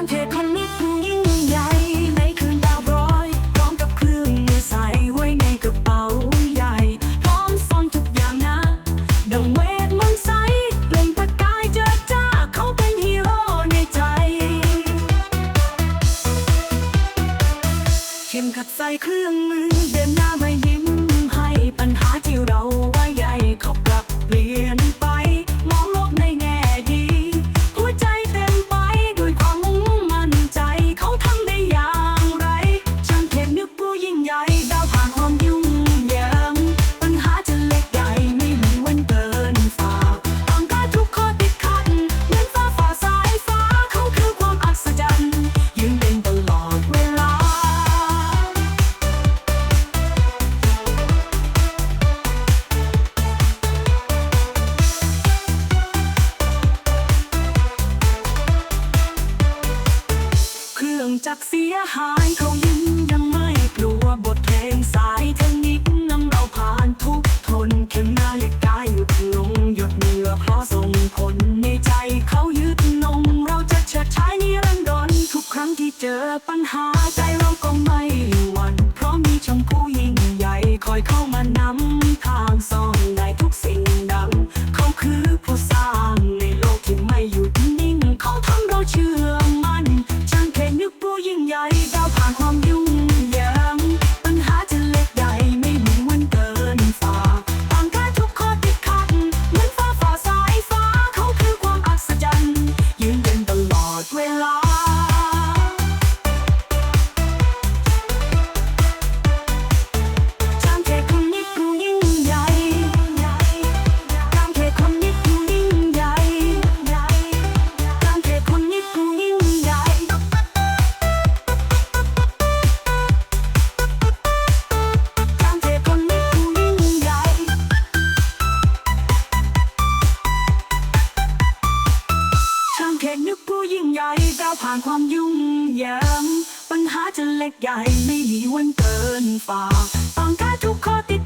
างเทคนนี้ผู้ยิ่งใหญ่ในคืนดาวร้อยพร้อมกับเครื่องมือใส่ไว้ในกระเป๋าใหญ่ พร้อมซ่อนทุกอย่างนะดังเวทมนต์ใสเปล่งประกายเจิดจ้าเขาเป็นฮีโร่ในใจเข้มขัดใส่เครื่องมือเดินหน้า จักเสียหายเขายิ้มยังไม่กลัวบทเพลงสายเทคนิคนำเราผ่านทุกทนเข็มนาฬิกาหยุดลงหยดเหงื่อเพราะส่งผลในใจเขายึดนงเราจะเฉิดฉายนิรันดรทุกครั้งที่เจอปัญหาใจเราก็ไม่หวั่นเพราะมีชมพูยิ่งใหญ่คอยเข้ามานำทางซ่อนได้ทุกสิ่งดังเขาคือผู้สร้าง ยิ่งใหญ่ดาวผ่านความยุ่ง หญ่ก้าวผ่านความยุ่งยากปัญหาจะเล็กใหญ่ไม่มีวันเกินฝากต้องการทุกข้อติด